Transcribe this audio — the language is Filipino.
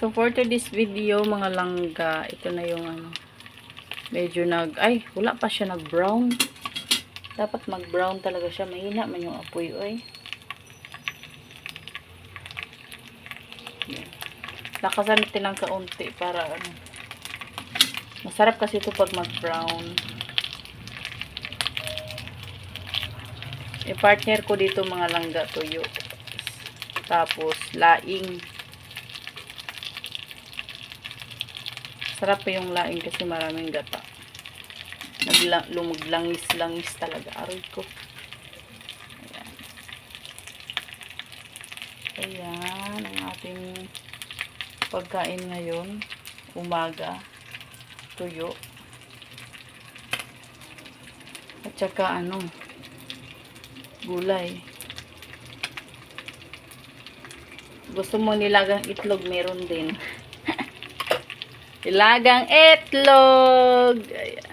So, for today's video, mga langga, ito na yung ano, medyo nag, ay, wala pa siya nag-brown. Dapat mag-brown talaga siya. Mahina man yung apoy, oy. Lakasan natin lang kaunti para ano. Masarap kasi ito pag mag-brown. I-partner ko dito mga langga tuyo. Tapos, laing. Sarap pa yung laing kasi maraming gata. Lumuglangis-langis talaga. Aray ko. Ayan. Ayan, ang ating pagkain ngayon. Umaga. Tuyo. At saka ano, gulay. Gusto mo nilagang itlog, meron din. Ilagang itlog. Ayan.